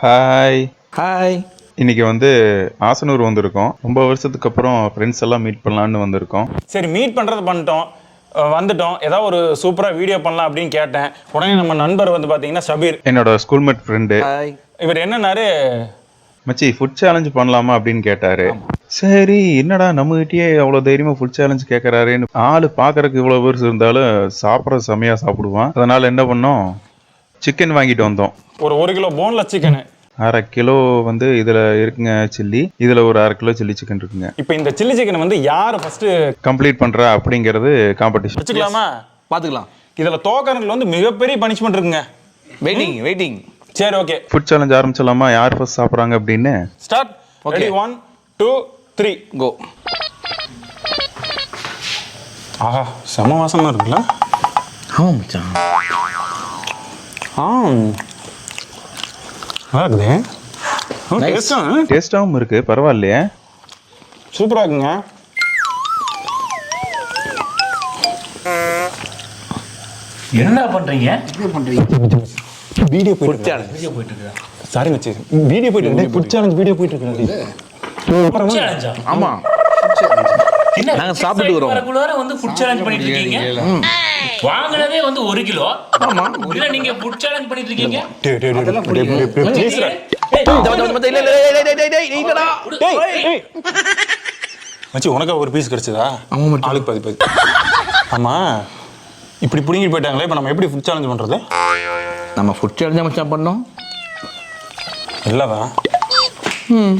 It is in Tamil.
ஹாய் ஹாய் இன்னைக்கு வந்து ஆசனூர் வந்திருக்கோம் ரொம்ப வருஷத்துக்கு அப்புறம் ஃப்ரெண்ட்ஸ் எல்லாம் மீட் பண்ணலான்னு வந்திருக்கோம் சரி மீட் பண்ணுறது பண்ணிட்டோம் வந்துட்டோம் ஏதாவது ஒரு சூப்பராக வீடியோ பண்ணலாம் அப்படின்னு கேட்டேன் உடனே நம்ம நண்பர் வந்து பார்த்தீங்கன்னா சபீர் என்னோட ஸ்கூல்மேட் ஃப்ரெண்டு இவர் என்னன்னாரு மச்சி ஃபுட் சேலஞ்ச் பண்ணலாமா அப்படின்னு கேட்டாரு சரி என்னடா நம்மகிட்டயே அவ்வளோ தைரியமா ஃபுட் சேலஞ்ச் கேட்கறாருன்னு ஆளு பார்க்கறதுக்கு இவ்வளோ பேர் இருந்தாலும் சாப்பிட்றது செமையா சாப்பிடுவான். அதனால என்ன பண்ணோம்? சிக்கன் வாங்கிட்டு வந்தோம். ஒரு ஒரு கிலோ போன்லெஸ் சிக்கனு அரை கிலோ வந்து இதுல இருக்குங்க சில்லி இதுல ஒரு அரை கிலோ சில்லி சிக்கன் இருக்குங்க. இப்போ இந்த சில்லி சிக்கன் வந்து யார் ஃபர்ஸ்ட் கம்ப்ளீட் பண்றா அப்படிங்கிறது காம்படிஷன் வச்சுக்கலாமா? பார்த்துக்கலாம் இதில் தோக்கறதுல வந்து மிகப்பெரிய பனிஷ்மெண்ட் இருக்குங்க. வெயிட்டிங் வெயிட்டிங் சரி ஓகே ஃபுட் சேலஞ்ச் ஆரம்பிச்சிடலாமா? யார் ஃபர்ஸ்ட் சாப்பிட்றாங்க அப்படின்னு? Start. Ready one two three go. ஆஹா செம வாசமா இருக்குல்ல? ஆமாம் மச்சான். ஆ நல்லா இருக்குதே. Nice. டேஸ்டாகவும் இருக்கு பரவாயில்லையே. சூப்பராக இருக்குங்க. என்னடா பண்றீங்க? வீடியோ போயிட்டு challenge. வீடியோ போயிட்டு இருக்கா. சாரி மச்சி வீடியோ போயிட்டு இருக்கு. ஃபுட் வீடியோ போயிட்டு இருக்கு. என்ன நாங்க சாப்பிட்டுட்டு வரோம். வந்து ஃபுட் சேலஞ்ச் பண்ணிட்டு இருக்கீங்க வாங்குனதே வந்து ஒரு கிலோ ஆமா இல்ல நீங்க ஃபுட் சேலஞ்ச் பண்ணிட்டு இருக்கீங்க. மச்சி உனக்கா ஒரு பீஸ் கிடைச்சதா ஆமா. ஆளுக்கு பாதி பாதி ஆமா இப்படி புடுங்கிட்டு போயிட்டாங்களே இப்போ நம்ம எப்படி ஃபுட் சேலஞ்ச் பண்றது நம்ம ஃபுட் சேலஞ்ச் மச்சான் பண்ணோம் இல்லவா